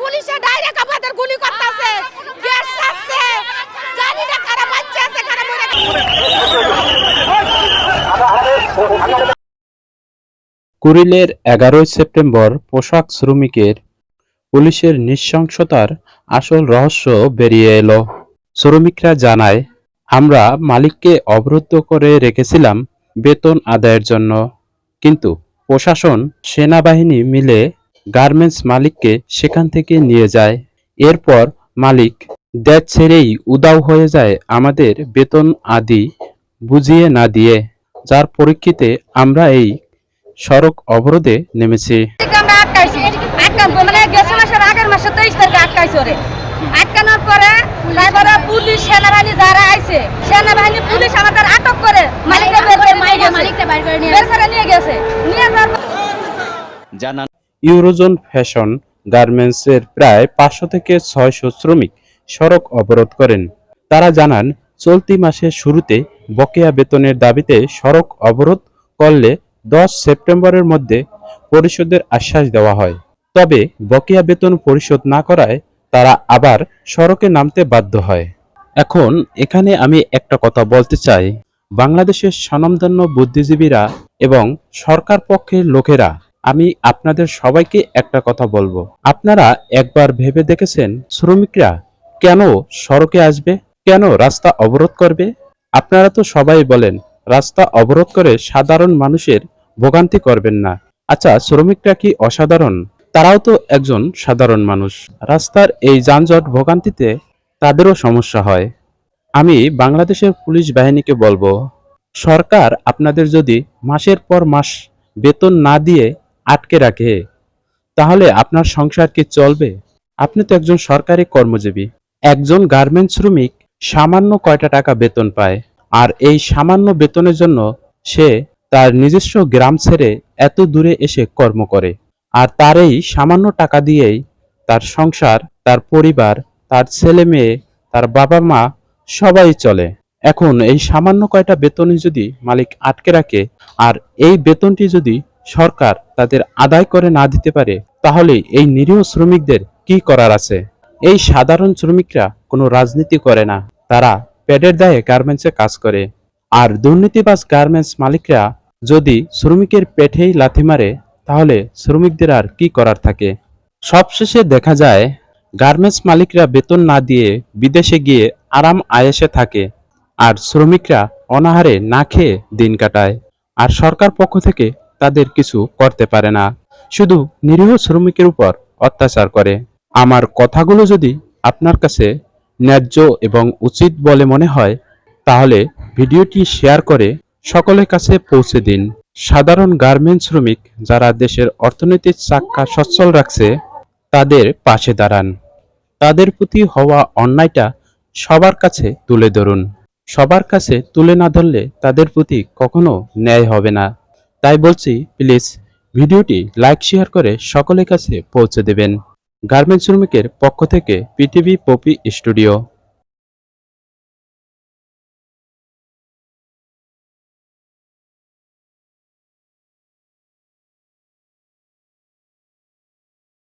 পুলিশে ডাইরেক্ট আমাদের গুলি করতেছে। গ্যাস জানি না কারা বাচ্চা আছে, কারা মরে। কুড়িলের এগারোই সেপ্টেম্বর পোশাক শ্রমিকের পুলিশের নৃশংসতার আসল রহস্য বেরিয়ে এলো। শ্রমিকরা জানায়, আমরা মালিককে অবরুদ্ধ করে রেখেছিলাম বেতন আদায়ের জন্য। কিন্তু প্রশাসন, সেনাবাহিনী মিলে গার্মেন্টস মালিককে সেখান থেকে নিয়ে যায়। এরপর মালিক দেশ ছেড়েই উদাও হয়ে যায় আমাদের বেতন আদি বুঝিয়ে না দিয়ে। যার পরীক্ষিতে আমরা এই সড়ক অবরোধে নেমেছি। মানে আটকানোর পরে তারপরে পুলিশ সেনাবাহিনী যারা আইছে সেনাবাহিনী পুলিশ আমাদের আটক করে মালিকটা বের করে নিয়ে গেছে। মালিকটা বাইর করে নিয়ে বের করে নিয়ে গেছে। নিয়ে যাওয়ার পর জানান ইউরোজোন ফ্যাশন গার্মেন্টসের প্রায় পাঁচশো থেকে ছয়শো শ্রমিক সড়ক অবরোধ করেন। তারা জানান, চলতি মাসের শুরুতে বকেয়া বেতনের দাবিতে সড়ক অবরোধ করলে দশ সেপ্টেম্বরের মধ্যে পরিশোধের আশ্বাস দেওয়া হয়। তবে বকেয়া বেতন পরিশোধ না করায় তারা আবার সড়কে নামতে বাধ্য হয়। এখন এখানে আমি একটা কথা বলতে চাই। বাংলাদেশের স্বনামধন্য বুদ্ধিজীবীরা এবং সরকার পক্ষের লোকেরা আমি আপনাদের সবাইকে একটা কথা বলব। আপনারা একবার ভেবে দেখেছেন শ্রমিকরা কেন সড়কে আসবে? কেন রাস্তা অবরোধ করবে? আপনারা তো সবাই বলেন, রাস্তা অবরোধ করে সাধারণ মানুষের ভোগান্তি করবেন না। আচ্ছা শ্রমিকরা কি অসাধারণ? তারাও তো একজন সাধারণ মানুষ। রাস্তার এই যানজট ভোগান্তিতে তাদেরও সমস্যা হয়। আমি বাংলাদেশের পুলিশ বাহিনীকে বলব, সরকার আপনাদের যদি মাসের পর মাস বেতন না দিয়ে আটকে রাখে। তাহলে আপনার সংসার কি চলবে? আপনি তো একজন সরকারি কর্মজীবী। একজন গার্মেন্টস শ্রমিক সামান্য কয়টা টাকা বেতন পায়। আর এই সামান্য বেতনের জন্য সে তার নিজস্ব গ্রাম ছেড়ে এত দূরে এসে কর্ম করে। আর তার এই সামান্য টাকা দিয়েই তার সংসার, তার পরিবার, তার ছেলে মেয়ে, তার বাবা মা সবাই চলে। এখন এই সামান্য কয়টা বেতনই যদি মালিক আটকে রাখে, আর এই বেতনটি যদি সরকার তাদের আদায় করে না দিতে পারে, তাহলে এই নিরীহ শ্রমিকদের কি করার আছে? এই সাধারণ শ্রমিকরা কোনো রাজনীতি করে না। তারা পেটের দায়ে গার্মেন্টসে কাজ করে। আর দুর্নীতিবাজ গার্মেন্টস মালিকরা যদি শ্রমিকের পেটেই লাথি মারে, তাহলে শ্রমিকদের আর কি করার থাকে? সবশেষে দেখা যায় গার্মেন্টস মালিকরা বেতন না দিয়ে বিদেশে গিয়ে আরাম আয়েসে থাকে, আর শ্রমিকরা অনাহারে না খেয়ে দিন কাটায়। আর সরকার পক্ষ থেকে তাদের কিছু করতে পারে না। শুধু নিরীহ শ্রমিকের উপর অত্যাচার করে। আমার কথাগুলো যদি আপনার কাছে ন্যায্য এবং উচিত বলে মনে হয়, তাহলে ভিডিওটি শেয়ার করে সকলের কাছে পৌঁছে দিন। সাধারণ গার্মেন্টস শ্রমিক যারা দেশের অর্থনৈতিক চাক্কা সচ্ছল রাখছে, তাদের পাশে দাঁড়ান। তাদের প্রতি হওয়া অন্যায়টা সবার কাছে তুলে ধরুন। সবার কাছে তুলে না ধরলে তাদের প্রতি কখনো ন্যায় হবে না। তাই বলছি প্লিজ ভিডিওটি লাইক শেয়ার করে সকলের কাছে পৌঁছে দেবেন। গার্মেন্টস শ্রমিকের পক্ষ থেকে পিটিভি পপি স্টুডিও